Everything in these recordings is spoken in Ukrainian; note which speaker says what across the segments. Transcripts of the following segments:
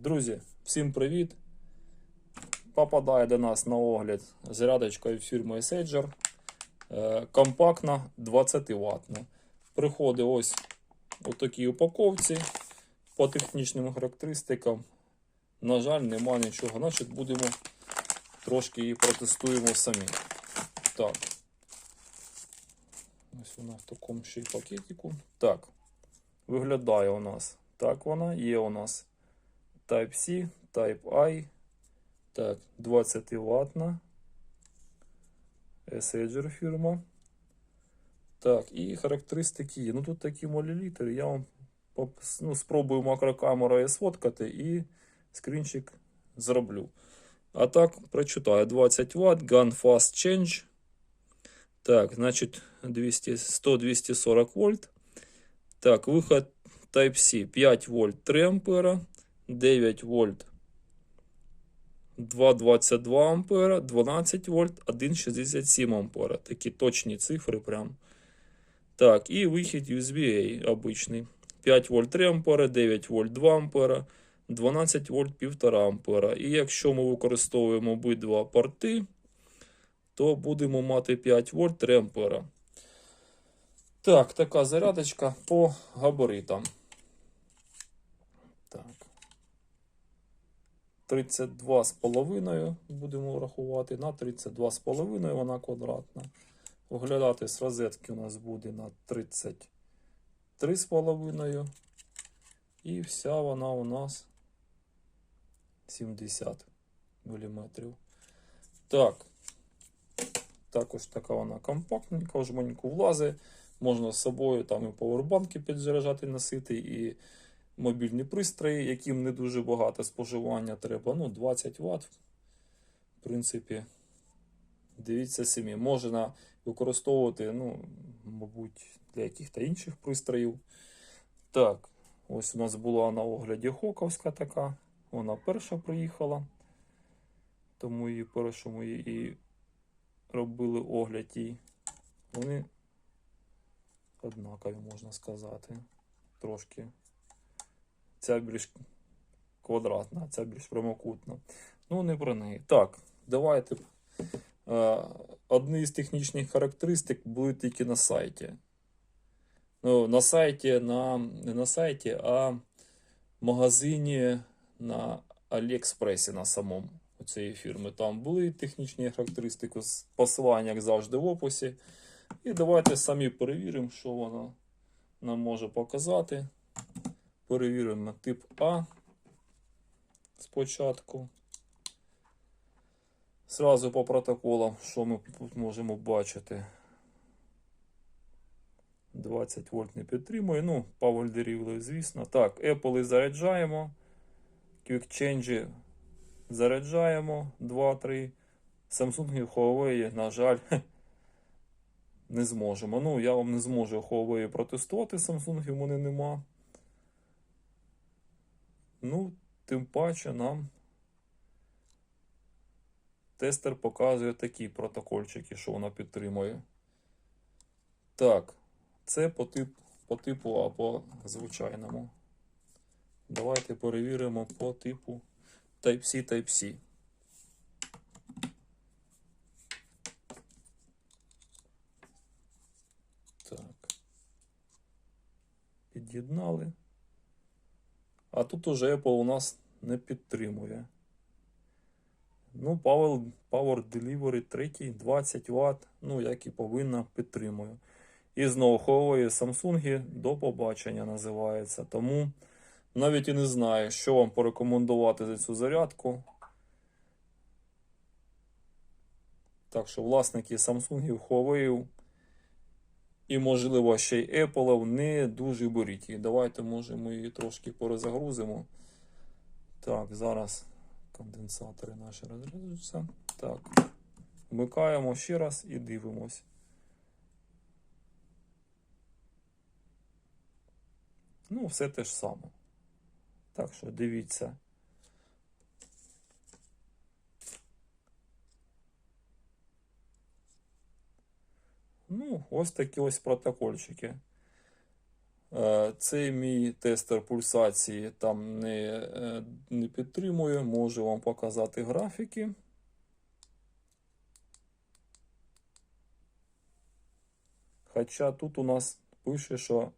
Speaker 1: Друзі, всім привіт! Попадає до нас на огляд зарядочка від фірми Sager. Е, Компактна 20 ваттна. Приходить ось у такій упаковці по технічним характеристикам. На жаль, нема нічого. Значить, будемо трошки її протестуємо самі. Так. Ось вона в такому ще й пакетику. Так. Виглядає у нас. Так вона. Є у нас Type-C, Type-I. Так, 20 ваттна. Sager фірма. Так, і характеристики є. Ну тут такі мілілітри. Я вам поп- ну, спробую макрокамерою сфоткати і скрінчик зроблю. А так, прочитаю 20 Вт, Gun Fast Change. Так, значить 200, 100-240 вольт. Так, виход Type-C 5 вольт 3 ампера, 9 вольт 2,22 ампера, 12 вольт 1,67 ампера. Такі точні цифри прям. Так, і вихід USB-A обичний. 5 вольт 3 ампера, 9 вольт 2 ампера, 12 вольт 1,5 ампера. І якщо ми використовуємо обидва порти, то будемо мати 5 вольт 3 ампера. Так, така зарядочка по габаритам. Так. 32,5 будемо рахувати. На 32,5 вона квадратна. Оглядати з розетки у нас буде на 33,5. І вся вона у нас 70 мм. Так. Також така вона компактненька, жменьку влазить. Можна з собою там і повербанки підзаряджати, носити, і мобільні пристрої, яким не дуже багато споживання треба. Ну, 20 Вт. В принципі, дивіться самі. Можна використовувати, ну, мабуть, для яких-то інших пристроїв. Так, ось у нас була на огляді Хоковська така. Вона перша приїхала. Тому її першому і робили огляд їй. Вони однакові, можна сказати. Трошки. Ця більш квадратна, ця більш прямокутна. Ну, не про неї. Так, давайте. Е, одні з технічних характеристик були тільки на сайті. Ну, на сайті, на, не на сайті, а в магазині на Аліекспресі на самому у цієї фірми. Там були технічні характеристики посилання, як завжди, в описі. І давайте самі перевіримо, що вона нам може показати. Перевіримо тип А спочатку. Зразу по протоколам, що ми тут можемо бачити. 20 вольт не підтримує. Ну, Power Derivative, звісно. Так, Apple заряджаємо. Quick Change заряджаємо 2-3. Samsung і Huawei, на жаль, не зможемо. Ну, я вам не зможу Huawei протестувати, Samsung у мене нема. Ну, тим паче нам тестер показує такі протокольчики, що вона підтримує. Так, це по, тип, по типу А по звичайному. Давайте перевіримо по типу Type-C, Type-C. Так. Під'єднали. А тут уже Apple у нас не підтримує. Ну, Power, Delivery 3, 20 Вт, ну, як і повинна, підтримує. І знову Huawei Samsung до побачення називається. Тому навіть і не знаю, що вам порекомендувати за цю зарядку. Так що власники Samsung, Huawei і, можливо, ще й Apple не дуже беріть її. Давайте, може, ми її трошки перезагрузимо. Так, зараз конденсатори наші розрядуються. Так, вмикаємо ще раз і дивимось. Ну, все те ж саме. Так що дивіться. Ну, ось такі ось протокольчики. Е, Цей мій тестер пульсації там не, е, не підтримує. Можу вам показати графіки. Хоча тут у нас пише, що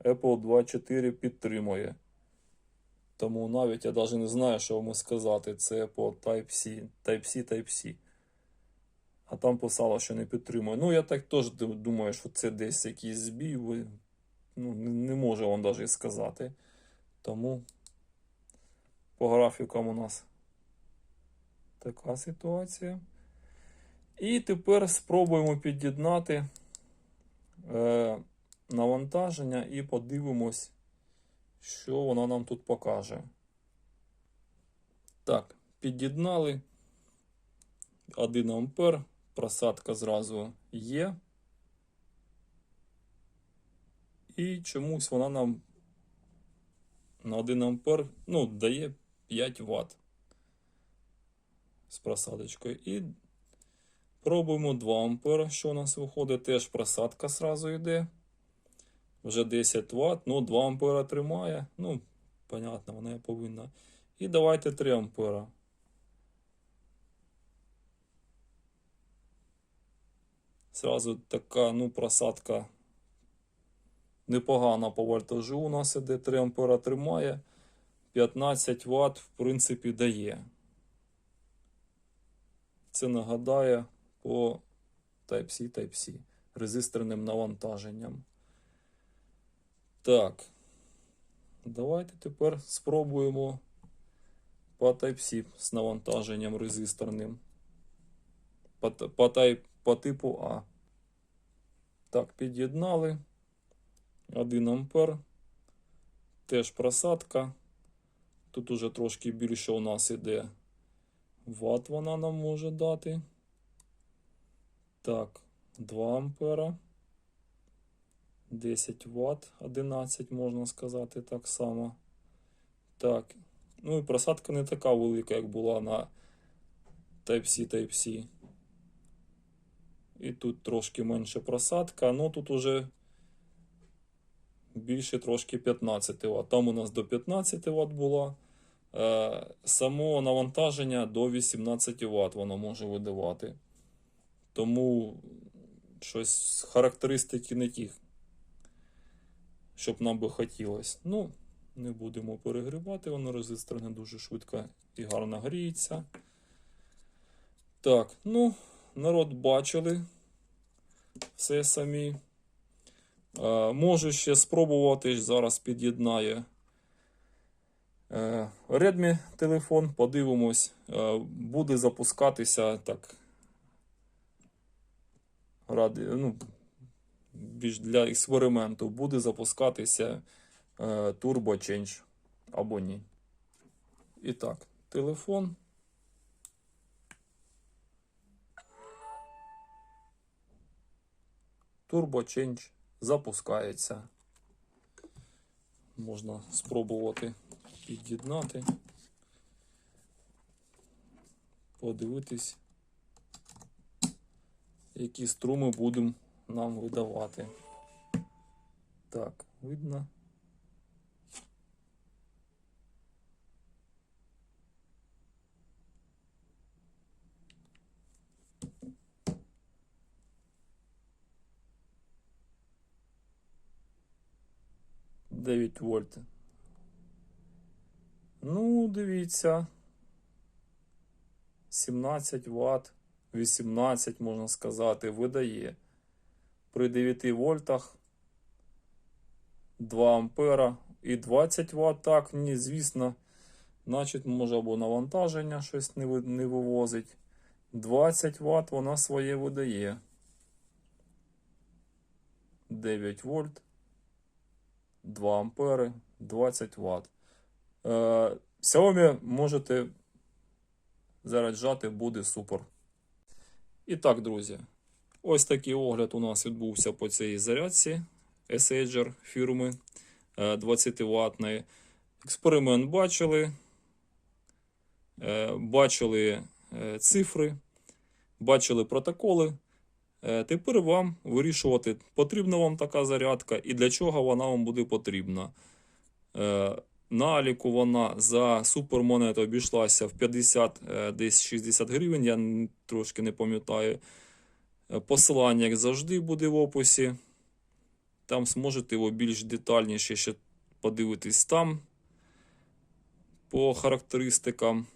Speaker 1: Apple 2.4 підтримує. Тому навіть я навіть не знаю, що йому сказати. Це по Type-C, Type-C, Type-C. А там писало, що не підтримує. Ну, я так теж думаю, що це десь якийсь збій. Ну, не, можу вам навіть сказати. Тому по графікам у нас така ситуація. І тепер спробуємо під'єднати е, навантаження і подивимось, що вона нам тут покаже. Так, під'єднали 1 ампер, просадка зразу є. І чомусь вона нам на 1 ампер ну, дає 5 Вт з просадочкою. І пробуємо 2 ампера, що у нас виходить. Теж просадка зразу йде. Вже 10 Вт, ну 2 ампера тримає. Ну, понятно, вона повинна. І давайте 3 ампера. Сразу така, ну, просадка непогана по вольтажу у нас іде 3 ампера тримає. 15 Вт, в принципі, дає. Це нагадає по Type-C, Type-C резисторним навантаженням. Так. Давайте тепер спробуємо по Type-C з навантаженням резисторним. По, по, по типу А. Так, під'єднали. 1 ампер. Теж просадка. Тут уже трошки більше у нас іде ватт вона нам може дати. Так, 2 ампера. 10 Вт, 11 можна сказати так само. Так. Ну і просадка не така велика, як була на Type-C, Type-C. І тут трошки менше просадка, ну тут уже більше трошки 15 Вт. Там у нас до 15 Вт було. Е, само навантаження до 18 Вт воно може видавати. Тому щось характеристики не тих, щоб нам би хотілося. Ну, не будемо перегрівати, воно резистор не дуже швидко і гарно гріється. Так, ну, народ бачили все самі. Е, можу ще спробувати, зараз під'єднаю е, Redmi телефон, подивимось, е, буде запускатися так. Ради, ну, більш для експерименту буде запускатися Turbo Change або ні. І так, телефон. Turbo Change запускається. Можна спробувати під'єднати, подивитись, які струми будемо нам видавати. Так, видно. Дев'ять вольт. Ну, дивіться. 17 Вт, 18, можна сказати, видає. При 9 вольтах 2 ампера і 20 Вт. Так, ні, звісно, значить, може або навантаження щось не, не вивозить. 20 Вт вона своє видає. 9 вольт, 2 ампери, 20 Вт. Е, Xiaomi можете заряджати, буде супер. І так, друзі, ось такий огляд у нас відбувся по цій зарядці Sager фірми 20 ватної. Експеримент бачили, е, бачили е, цифри, бачили протоколи. Е, Тепер вам вирішувати, потрібна вам така зарядка і для чого вона вам буде потрібна. Е, На Аліку вона за супермонету обійшлася в 50, е, десь 60 гривень, я трошки не пам'ятаю. Посилання, як завжди, буде в описі. Там зможете його більш детальніше ще подивитись там по характеристикам.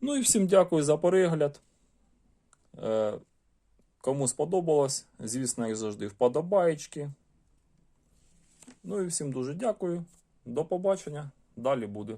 Speaker 1: Ну і всім дякую за перегляд. Е, Кому сподобалось, звісно, як завжди, вподобаєчки. Ну і всім дуже дякую. До побачення. Далі буде.